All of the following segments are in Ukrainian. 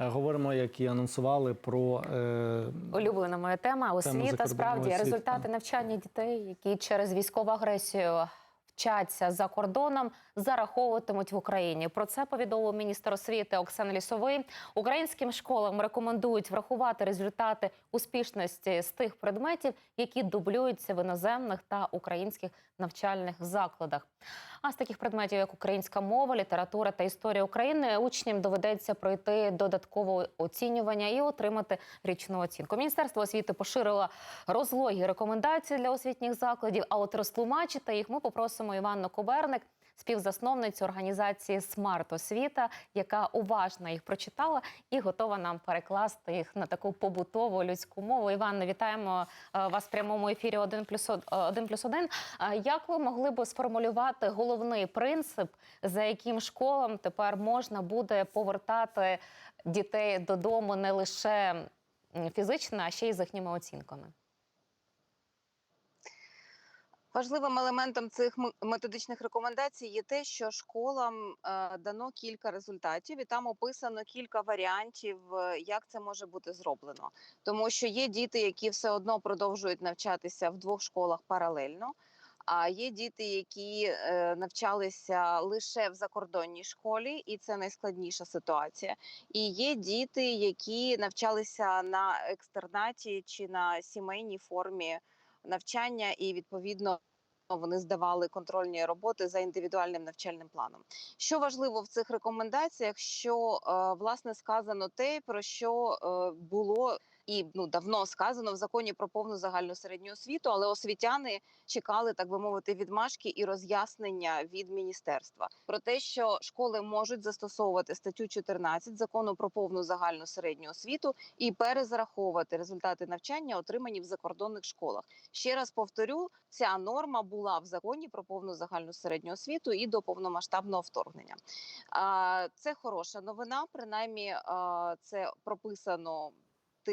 Е, Говоримо, як і анонсували про е, Улюблена моя тема освіта. Справді освіт, результати навчання дітей, які через військову агресію вчаться за кордоном, зараховуватимуть в Україні. Про це повідомив міністр освіти Оксан Лісовий. Українським школам рекомендують врахувати результати успішності з тих предметів, які дублюються в іноземних та українських навчальних закладах. А з таких предметів, як українська мова, література та історія України, учням доведеться пройти додаткове оцінювання і отримати річну оцінку. Міністерство освіти поширило розлогі рекомендації для освітніх закладів. А от розтлумачити їх ми попросимо Іванну Коберник, співзасновницю організації Смарт Освіта, яка уважно їх прочитала і готова нам перекласти їх на таку побутову людську мову. Іванна, вітаємо е, вас в прямому ефірі 1 плюс 1 плюс 1. Як ви могли б сформулювати головний принцип, за яким школам тепер можна буде повертати дітей додому не лише фізично, а ще й з їхніми оцінками? Важливим елементом цих методичних рекомендацій є те, що школам е, дано кілька результатів, і там описано кілька варіантів, е, як це може бути зроблено. Тому що є діти, які все одно продовжують навчатися в двох школах паралельно. А є діти, які е, навчалися лише в закордонній школі, і це найскладніша ситуація. І є діти, які навчалися на екстернаті чи на сімейній формі навчання, і відповідно вони здавали контрольні роботи за індивідуальним навчальним планом. Що важливо в цих рекомендаціях, що е, власне сказано те, про що е, було і ну давно сказано в законі про повну загальну середню освіту, але освітяни чекали, так би мовити, відмашки і роз'яснення від міністерства про те, що школи можуть застосовувати статтю 14 закону про повну загальну середню освіту і перезараховувати результати навчання, отримані в закордонних школах. Ще раз повторю, ця норма була в законі про повну загальну середню освіту і до повномасштабного вторгнення. Це хороша новина. Принаймні, це прописано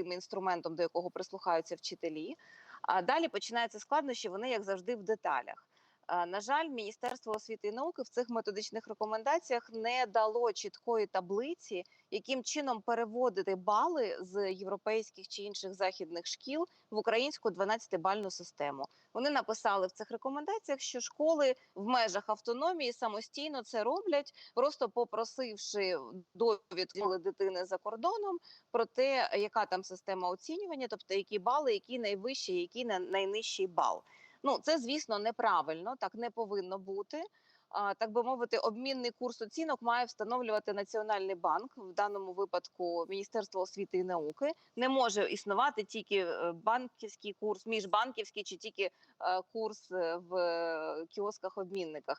тим інструментом, до якого прислухаються вчителі. А далі починаються складнощі. Вони як завжди в деталях. На жаль, Міністерство освіти і науки в цих методичних рекомендаціях не дало чіткої таблиці, яким чином переводити бали з європейських чи інших західних шкіл в українську 12-бальну систему. Вони написали в цих рекомендаціях, що школи в межах автономії самостійно це роблять, просто попросивши довідку дитини за кордоном про те, яка там система оцінювання, тобто які бали, який найвищий, який на- найнижчий бал. Ну це звісно неправильно, так не повинно бути. Так би мовити, обмінний курс оцінок має встановлювати Національний банк, в даному випадку Міністерство освіти і науки. Не може існувати тільки е, банківський курс, міжбанківський чи тільки е, курс е, в кіосках-обмінниках.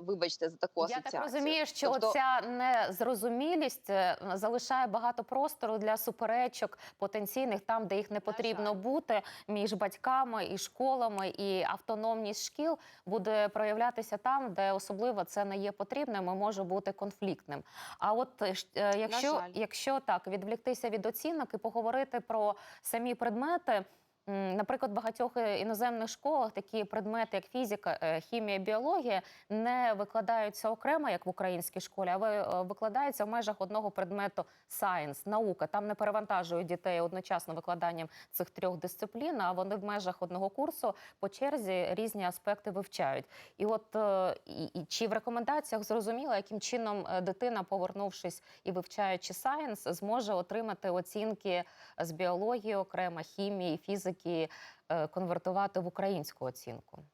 Вибачте за таку Я асоціацію. так розумію, що Тобто- ця незрозумілість е, залишає багато простору для суперечок потенційних там, де їх не потрібно бути між батьками і школами, і автономність шкіл буде проявлятися там, де особливо це не є потрібним і може бути конфліктним. А от е, е, якщо, якщо так відвліктися від оцінок і поговорити про самі предмети. Наприклад, в багатьох е, іноземних школах такі предмети, як фізика, е, хімія, біологія, не викладаються окремо, як в українській школі, а е, викладаються в межах одного предмету сайенс, наука. Там не перевантажують дітей одночасно викладанням цих трьох дисциплін, а вони в межах одного курсу по черзі різні аспекти вивчають. І от і, чи в рекомендаціях зрозуміло, яким чином дитина, повернувшись і вивчаючи сайенс, зможе отримати оцінки з біології окремо, хімії, фізики, е, конвертувати в українську оцінку.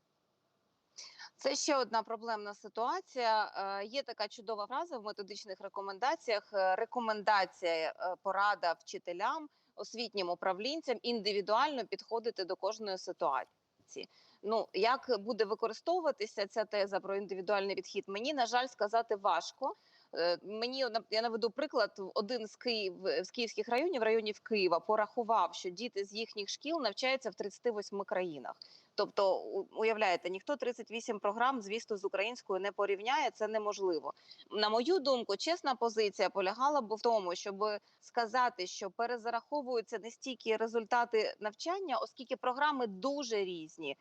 Це ще одна проблемна ситуація. Е, Є така чудова фраза в методичних рекомендаціях. е, Рекомендація, порада вчителям, освітнім управлінцям індивідуально підходити до кожної ситуації. Ну як буде використовуватися ця теза про індивідуальний підхід? Мені на жаль сказати важко. Е, Мені я наведу приклад. Один з Київ з київських районів, районів Києва, порахував, що діти з їхніх шкіл навчаються в 38 країнах. Тобто, уявляєте, ніхто 38 програм, звісно, з українською не порівняє. Це неможливо. На мою думку, чесна позиція полягала б в тому, щоб сказати, що перезараховуються не стільки результати навчання, оскільки програми дуже різні.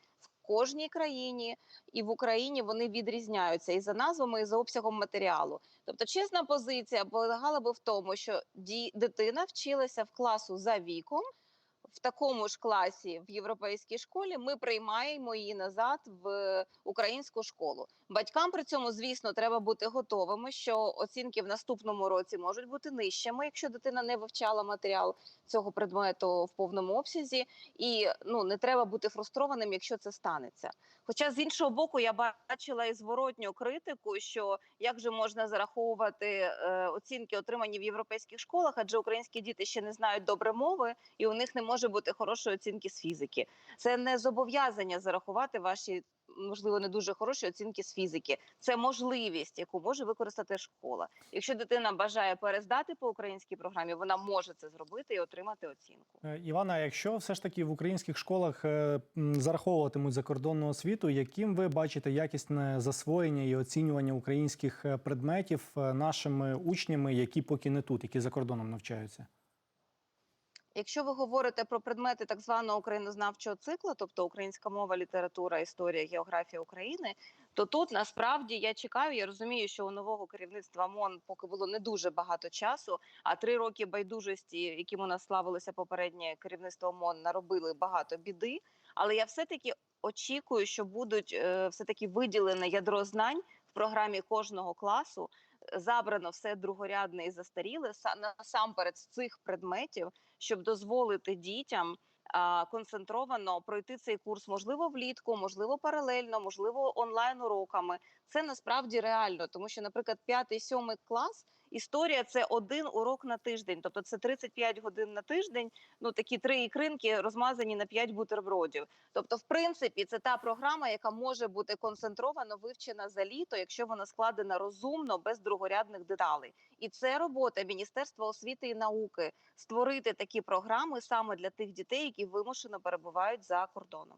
Кожній країні, і в Україні вони відрізняються і за назвами, і за обсягом матеріалу. Тобто, чесна позиція полягала би в тому, що дитина вчилася в класу за віком. В такому ж класі в європейській школі ми приймаємо її назад в українську школу. Батькам при цьому, звісно, треба бути готовими, що оцінки в наступному році можуть бути нижчими, якщо дитина не вивчала матеріал цього предмету в повному обсязі, і ну не треба бути фрустрованим, якщо це станеться. Хоча з іншого боку, я бачила і зворотню критику, що як же можна зараховувати е, оцінки, отримані в європейських школах, адже українські діти ще не знають добре мови, і у них не може бути хорошої оцінки з фізики. Це не зобов'язання зарахувати ваші. Можливо, не дуже хороші оцінки з фізики. Це можливість, яку може використати школа. Якщо дитина бажає перездати по українській програмі, вона може це зробити і отримати оцінку. Е, Івана, якщо все ж таки в українських школах е, зараховуватимуть закордонну освіту, яким ви бачите якісне засвоєння і оцінювання українських е, предметів нашими учнями, які поки не тут, які за кордоном навчаються? Якщо ви говорите про предмети так званого українознавчого циклу, тобто українська мова, література, історія, географія України, то тут насправді я чекаю. Я розумію, що у нового керівництва МОН поки було не дуже багато часу. А три роки байдужості, яким у нас славилося попереднє керівництво МОН, наробили багато біди. Але я все таки очікую, що будуть е, все таки виділене ядро знань в програмі кожного класу. Забрано все другорядне і застаріле са- насамперед з цих предметів, щоб дозволити дітям концентровано пройти цей курс, можливо, влітку, можливо, паралельно, можливо, онлайн уроками. Це насправді реально, тому що, наприклад, п'ятий сьомий клас. Історія це один урок на тиждень, тобто це 35 годин на тиждень. Ну такі три ікринки розмазані на 5 бутербродів. Тобто, в принципі, це та програма, яка може бути концентровано вивчена за літо, якщо вона складена розумно, без другорядних деталей. І це робота Міністерства освіти і науки створити такі програми саме для тих дітей, які вимушено перебувають за кордоном.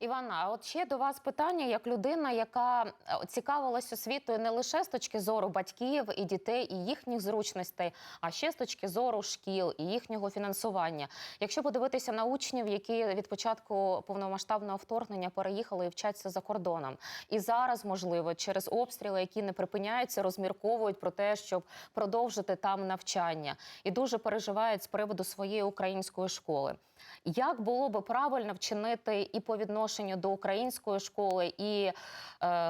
Івана, а от ще до вас питання як людина, яка е, цікавилась освітою не лише з точки зору батьків і дітей і їхніх зручностей, а ще з точки зору шкіл і їхнього фінансування. Якщо подивитися на учнів, які від початку повномасштабного вторгнення переїхали і вчаться за кордоном, і зараз, можливо, через обстріли, які не припиняються, розмірковують про те, щоб продовжити там навчання, і дуже переживають з приводу своєї української школи. Як було би правильно вчинити і по відношенню до української школи, і е,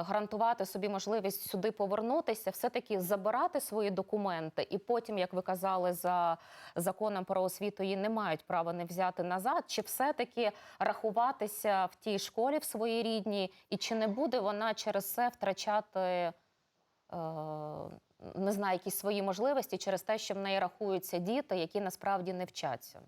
гарантувати собі можливість сюди повернутися, все-таки забирати свої документи, і потім, як ви казали, за законом про освіту її не мають права не взяти назад, чи все-таки рахуватися в тій школі в своїй рідній, і чи не буде вона через це втрачати? Е, не знаю, якісь свої можливості через те, що в неї рахуються діти, які насправді не вчаться.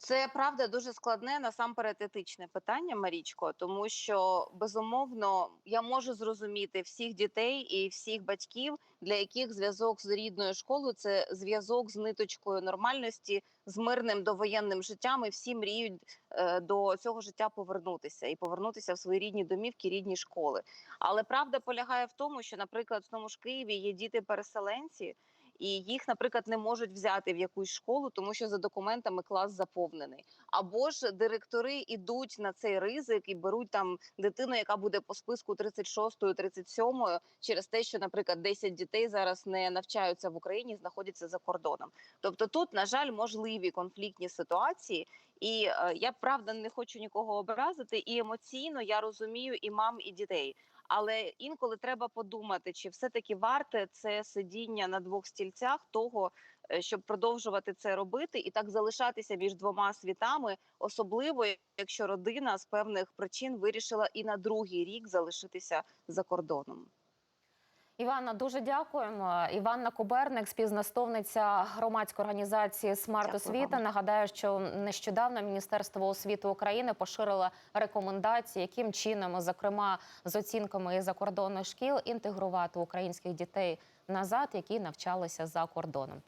Це правда дуже складне насамперед етичне питання, Марічко, тому що безумовно я можу зрозуміти всіх дітей і всіх батьків, для яких зв'язок з рідною школою це зв'язок з ниточкою нормальності, з мирним довоєнним життям. І всі мріють е, до цього життя повернутися і повернутися в свої рідні домівки, рідні школи. Але правда полягає в тому, що, наприклад, в тому ж Києві є діти-переселенці. І їх, наприклад, не можуть взяти в якусь школу, тому що за документами клас заповнений. Або ж директори йдуть на цей ризик і беруть там дитину, яка буде по списку 36-ї, 37-ї, через те, що, наприклад, 10 дітей зараз не навчаються в Україні, знаходяться за кордоном. Тобто, тут, на жаль, можливі конфліктні ситуації. І е, я правда не хочу нікого образити, і емоційно я розумію і мам, і дітей. Але інколи треба подумати, чи все-таки варте це сидіння на двох стільцях того, е, щоб продовжувати це робити, і так залишатися між двома світами, особливо якщо родина з певних причин вирішила і на другий рік залишитися за кордоном. Іванна, дуже дякуємо. Іванна Куберник, співзнастовниця громадської організації Смарт Освіта. Нагадаю, що нещодавно Міністерство освіти України поширило рекомендації, яким чином, зокрема з оцінками із закордонних шкіл, інтегрувати українських дітей назад, які навчалися за кордоном.